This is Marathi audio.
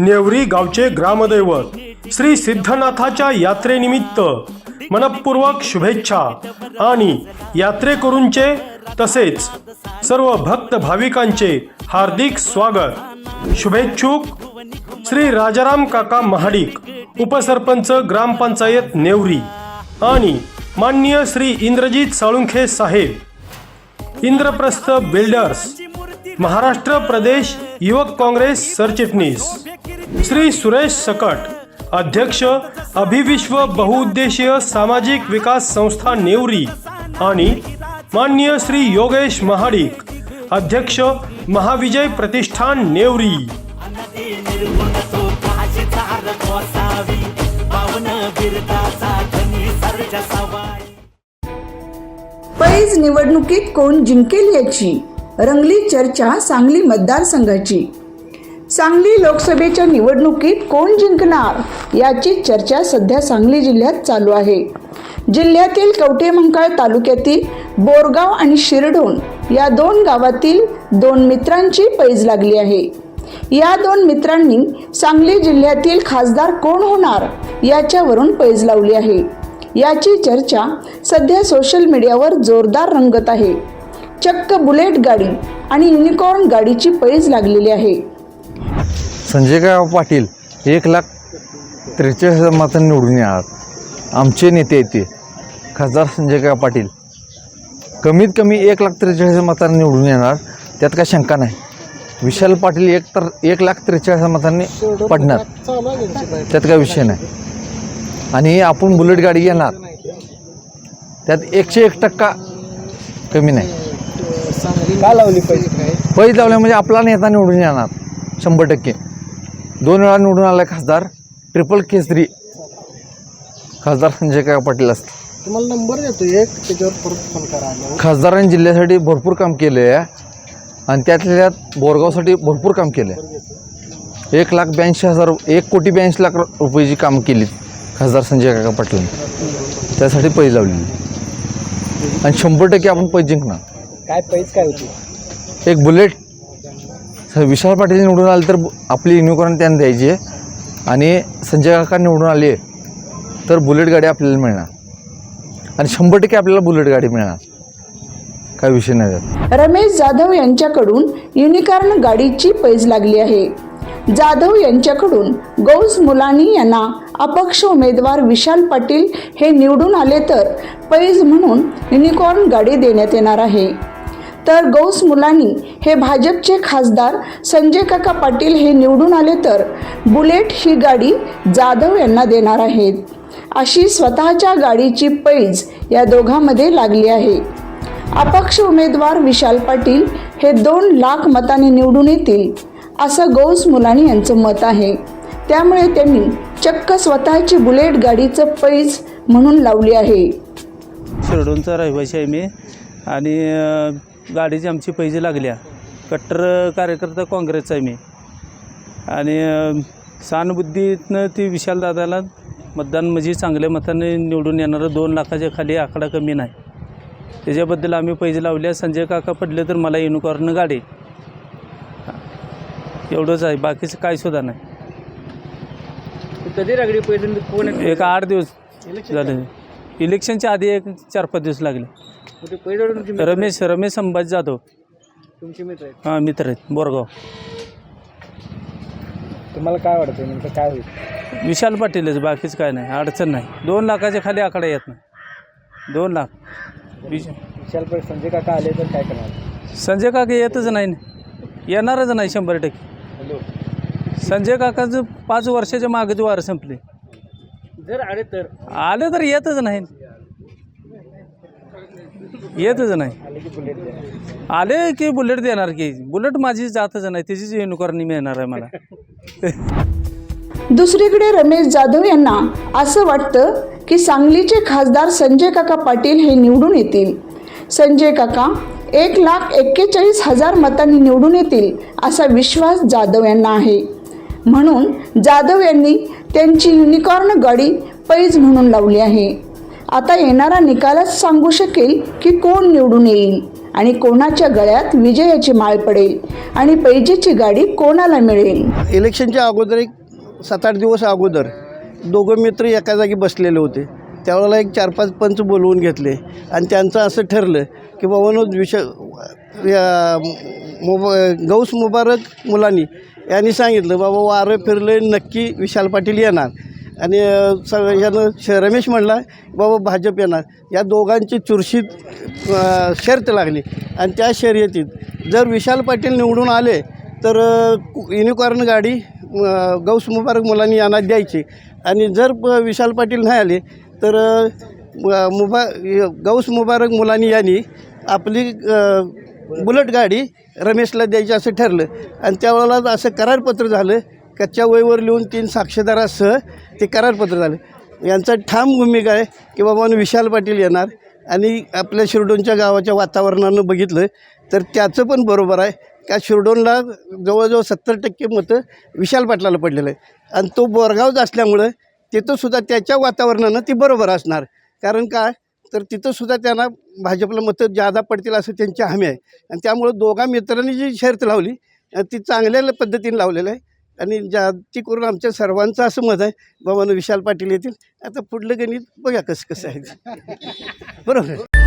नेवरी गावचे ग्रामदैवत श्री सिद्धनाथाच्या यात्रेनिमित्त मनपूर्वक शुभेच्छा आणि यात्रेकरूंचे तसेच सर्व भक्त भाविकांचे हार्दिक स्वागत. शुभेच्छुक श्री राजाराम काका महाडिक उपसरपंच ग्रामपंचायत नेवरी आणि माननीय श्री इंद्रजित साळुंखे साहेब इंद्रप्रस्थ बिल्डर्स महाराष्ट्र प्रदेश युवक काँग्रेस सरचिटणीस. श्री सुरेश सकट अध्यक्ष अभिविश्व बहुउद्देशीय सामाजिक विकास संस्था नेवरी आणि माननीय श्री योगेश महाडिक अध्यक्ष महाविजय प्रतिष्ठान नेवरी. पैज निवडणुकीत कोण जिंकेल याची? रंगली चर्चा सांगली मतदारसंघाची. सांगली लोकसभेच्या निवडणुकीत कोण जिंकणार याची चर्चा सध्या सांगली जिल्ह्यात चालू आहे. जिल्ह्यातील कवठेमंकाळ तालुक्यातील बोरगाव आणि शिरडोण या दोन गावातील दोन मित्रांची पैज लागली आहे. या दोन मित्रांनी सांगली जिल्ह्यातील खासदार कोण होणार याच्यावरून पैज लावली आहे. याची चर्चा सध्या सोशल मीडियावर जोरदार रंगत आहे. चक्क बुलेट गाडी आणि युनिकॉर्न गाडीची पैज लागलेली आहे. संजयराव पाटील एक लाख त्रेचाळीस हजार मतांनी निवडून येणार. आमचे नेते आहेत ते. खासदार संजयराव पाटील. कमीत कमी एक लाख त्रेचाळीस हजार मतांनी निवडून येणार. त्यात काय शंका नाही. विशाल पाटील एक तर एक लाख त्रेचाळीस हजार मतांनी पडणार. त्यात काय विषय नाही. आणि आपण बुलेट गाडी घेणार. त्यात एकशे एक टक्का कमी नाही. लावली पैज लावल्या म्हणजे आपला नेता निवडून येणार. शंभर टक्के. दोन वेळा निवडून आला खासदार. ट्रिपल केसरी खासदार संजय काका पाटील असतील. तुम्हाला नंबर देतो एक त्याच्यावर परत फोन करा. आल्यावर. खासदारांनी जिल्ह्यासाठी भरपूर काम केले आहे आणि त्यातल्या त्यात बोरगावसाठी भरपूर काम केलं आहे एक लाख ब्याऐंशी हजार एक कोटी ब्याऐंशी लाख रुपयाची कामं केली खासदार संजय काका पाटलांनी. त्यासाठी पैज लावलेली. आणि शंभर टक्के आपण पैज जिंकणार. काय पैज काय होती? एक बुलेट विशाल पाटील निवडून आले तर आपली युनिकॉर्न त्यांना द्यायची आहे. आणि संजय काका निवडून आले तर बुलेट गाडी आपल्याला मिळणार. आणि शंभर टक्के आपल्याला बुलेट गाडी मिळणार. काय विषय नाही रमेश जाधव यांच्याकडून युनिकॉर्न गाडीची पैज लागली आहे. जाधव यांच्याकडून गौस मुलानी यांना अपक्ष उमेदवार विशाल पाटील हे निवडून आले तर पैज म्हणून युनिकॉर्न गाडी देण्यात येणार आहे. तर गौस मुलानी हे भाजपचे खासदार संजय काका पाटील हे निवडून आले तर बुलेट ही गाडी जाधव यांना देणार आहेत. अशी स्वतःच्या गाडीची पैज या दोघांमध्ये लागली आहे. अपक्ष उमेदवार विशाल पाटील हे दोन लाख मताने निवडून येतील असं गौस मुलानी यांचं मत आहे. त्यामुळे त्यांनी चक्क स्वतःची बुलेट गाडीचं पैज म्हणून लावली आहे. शिरडोनचा रहिवासी आहे मी. आणि गाडीची आमची पैसे लागल्या. कट्टर कार्यकर्ता काँग्रेसचा आहे मी. आणि अ, सहानुभूतीतनं ती विशालदादाला मतदान म्हणजे चांगल्या मताने निवडून येणारं दोन लाखाच्या खाली आकडा कमी नाही. त्याच्याबद्दल आम्ही पैसे लावले संजय काका पडले तर मला युनिकॉर्न गाडी. एवढंच आहे. बाकीचं काय सुद्धा नाही. कधी लागली पैज कोण एक आठ दिवस झाले. इलेक्शनच्या आधी एक चार पाच दिवस लागले. तुमची रमेश रमेश संभाजी जाधव. तुमचे मित्र आहेत. हां मित्र आहेत बोरगाव. तुम्हाला काय वाटतं नेमकं काय होईल? विशाल पाटीलच बाकीच काय नाही अडचण नाही. दोन लाखाच्या खाली आकडा येत नाही. दोन लाख. विश विशाल पाटील संजय काका आले तर काय करणार? संजय काका येतच नाही. ना. येणारच नाही शंभर टक्के. हॅलो. संजय काकाचं पाच वर्षाच्या मागचे वार संपले. जर आले तर? आले तर येतच नाही. येतच नाही आले की बुलेट की देणार की? बुलेट माझी जातच नाही तिचीच युनिकॉर्नी मिळणार आहे मला. दुसरीकडे रमेश जाधव यांना असं वाटतं की सांगलीचे खासदार संजय काका पाटील हे निवडून येतील. संजय काका एक लाख एक्केचाळीस हजार मतांनी निवडून येतील असा विश्वास जाधव यांना आहे. म्हणून जाधव यांनी त्यांची युनिकॉर्न गाडी पैज म्हणून लावली आहे. आता येणारा निकालच सांगू शकेल की कोण निवडून येईल आणि कोणाच्या गळ्यात विजयाची माळ पडेल आणि पैजेची गाडी कोणाला मिळेल? इलेक्शनच्या अगोदर एक सात आठ दिवस अगोदर दोघं मित्र एका जागी बसलेले होते. त्यावेळेला एक चार पाच पंच बोलवून घेतले आणि त्यांचं असं ठरलं की बाबानो विष मोबा गौस मुबारक मुलांनी यांनी सांगितलं बाबा वारं फिरलं नक्की विशाल पाटील येणार. आणि अ, यानं श रमेश म्हणला बाबा भाजप येणार. या दोघांची चुरशीत शर्त लागली. आणि त्या शर्यतीत जर विशाल पाटील निवडून आले तर युनिकॉर्न गाडी गौस मुबारक मुलांनी यांना द्यायची. आणि जर प- विशाल पाटील नाही आले तर मुबा गौस मुबारक मुलांनी यांनी आपली बुलट गाडी रमेशला द्यायची असं ठरलं. आणि त्यावेळेला असं करारपत्र झालं कच्च्या वयवर लिहून तीन साक्षीदारासह ते करारपत्र झालं. यांचा ठाम भूमिका आहे की बाबा विशाल पाटील येणार आणि आपल्या शिरडोनच्या गावाच्या वातावरणानं बघितलं तर त्याचं पण बरोबर आहे. का शिरडोनला जवळजवळ सत्तर टक्के मतं विशाल पाटलाला पडलेलं आहे. आणि तो बोरगावच असल्यामुळं तिथंसुद्धा त्याच्या वातावरणानं ती बरोबर असणार. कारण काय तर तिथंसुद्धा त्यांना भाजपला मतं जादा पडतील असं त्यांची हमी आहे. आणि त्यामुळं दोघा मित्रांनी जी शर्त लावली ती चांगल्या पद्धतीने लावलेलं आहे. आणि जाती करून आमच्या सर्वांचं असं मत आहे बाबानं विशाल पाटील येतील. आता पुढलं गणित बघा कसं कसं आहे. बरोबर?